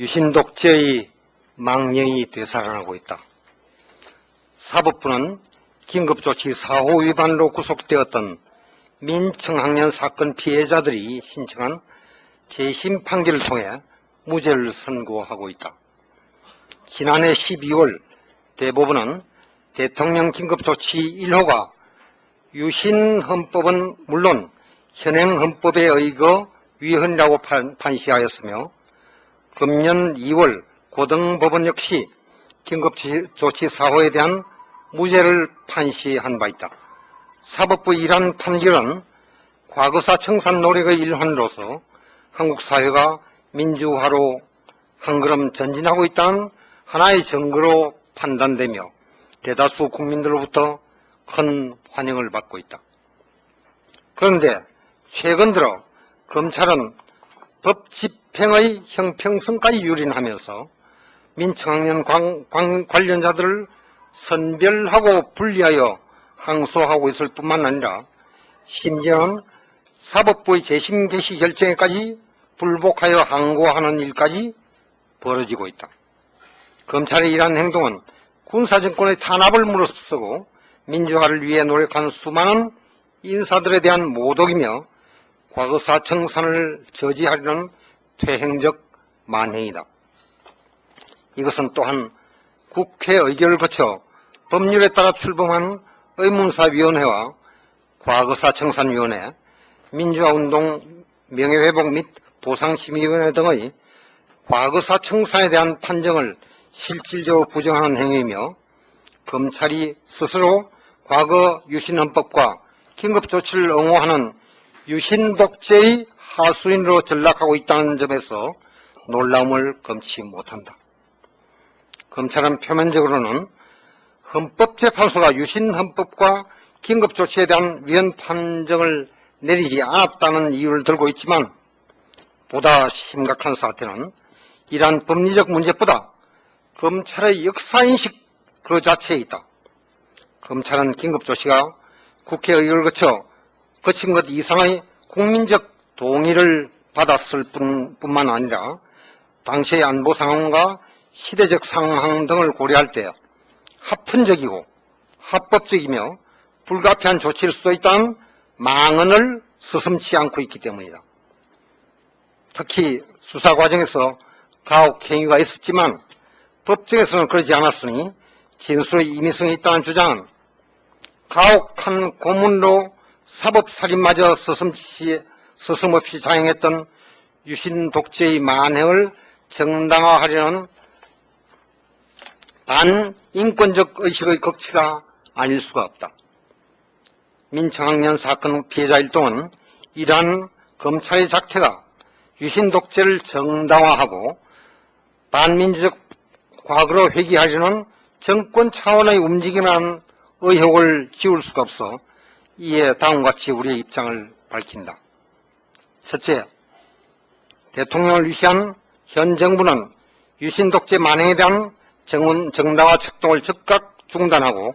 유신독재의 망령이 되살아나고 있다. 사법부는 긴급조치 4호 위반으로 구속되었던 민청학년 사건 피해자들이 신청한 재심 판결을 통해 무죄를 선고하고 있다. 지난해 12월 대법원은 대통령 긴급조치 1호가 유신 헌법은 물론 현행 헌법에 의거 위헌이라고 판- 판시하였으며 금년 2월 고등법원 역시 긴급조치 4호에 대한 무죄를 판시한 바 있다. 사법부 이란 판결은 과거사 청산 노력의 일환으로서 한국 사회가 민주화로 한 걸음 전진하고 있다는 하나의 증거로 판단되며 대다수 국민들로부터 큰 환영을 받고 있다. 그런데 최근 들어 검찰은 법 집행의 형평성까지 유린하면서 민청학년 관- 관- 관련자들을 선별하고 분리하여 항소하고 있을 뿐만 아니라 심지어는 사법부의 재심 개시 결정에까지 불복하여 항고하는 일까지 벌어지고 있다. 검찰의 이러한 행동은 군사정권의 탄압을 물어쓰고 민주화를 위해 노력한 수많은 인사들에 대한 모독이며 과거사 청산을 저지하려는 퇴행적 만행이다. 이것은 또한 국회 의결을 거쳐 법률에 따라 출범한 의문사위원회와 과거사 청산위원회, 민주화운동 명예회복 및 보상심의위원회 등의 과거사 청산에 대한 판정을 실질적으로 부정하는 행위이며 검찰이 스스로 과거 유신헌법과 긴급조치를 옹호하는 유신독재의 하수인으로 전락하고 있다는 점에서 놀라움을 금치 못한다. 검찰은 표면적으로는 헌법재판소가 유신헌법과 긴급조치에 대한 위헌 판정을 내리지 않았다는 이유를 들고 있지만 보다 심각한 사태는 이러한 법리적 문제보다 검찰의 역사인식 그 자체에 있다. 검찰은 긴급조치가 국회의결을 거쳐 거친 것 이상의 국민적 동의를 받았을 뿐, 뿐만 아니라 당시의 안보 상황과 시대적 상황 등을 고려할 때 합헌적이고 합법적이며 불가피한 조치일 수도 있다는 망언을 서슴치 않고 있기 때문이다. 특히 수사 과정에서 가혹 행위가 있었지만 법정에서는 그러지 않았으니 진술의 임의성이 있다는 주장은 가혹한 고문으로 사법살인마저 서슴치, 서슴없이 자행했던 유신 독재의 만행을 정당화하려는 반인권적 의식의 극치가 아닐 수가 없다. 민청학년 사건 피해자 일동은 이러한 검찰의 작태가 유신 독재를 정당화하고 반민주적 과거로 회귀하려는 정권 차원의 움직임이라는 의혹을 지울 수가 없어 이에 다음과 같이 우리의 입장을 밝힌다. 첫째, 대통령을 위시한 현 정부는 유신 독재 만행에 대한 정원, 정당화策동을 즉각 중단하고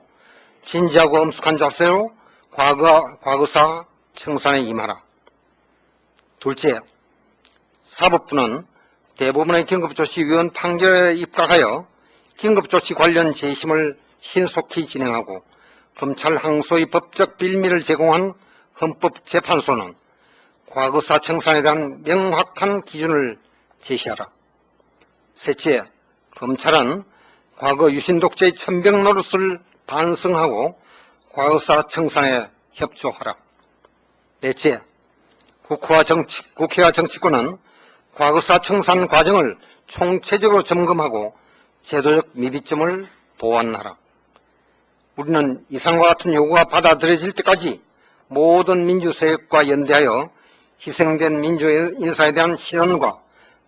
진지하고 엄숙한 자세로 과거, 과거사 청산에 임하라. 둘째, 사법부는 대부분의 긴급조치위원 판결에 입각하여 긴급조치 관련 재심을 신속히 진행하고 검찰 항소의 법적 빌미를 제공한 헌법재판소는 과거사 청산에 대한 명확한 기준을 제시하라. 셋째, 검찰은 과거 유신독재의 천병 노릇을 반성하고 과거사 청산에 협조하라. 넷째, 국회와 정치, 국회와 정치권은 과거사 청산 과정을 총체적으로 점검하고 제도적 미비점을 보완하라. 우리는 이상과 같은 요구가 받아들여질 때까지 모든 민주세력과 연대하여 희생된 민주 인사에 대한 신원과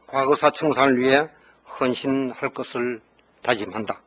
과거사 청산을 위해 헌신할 것을 다짐한다.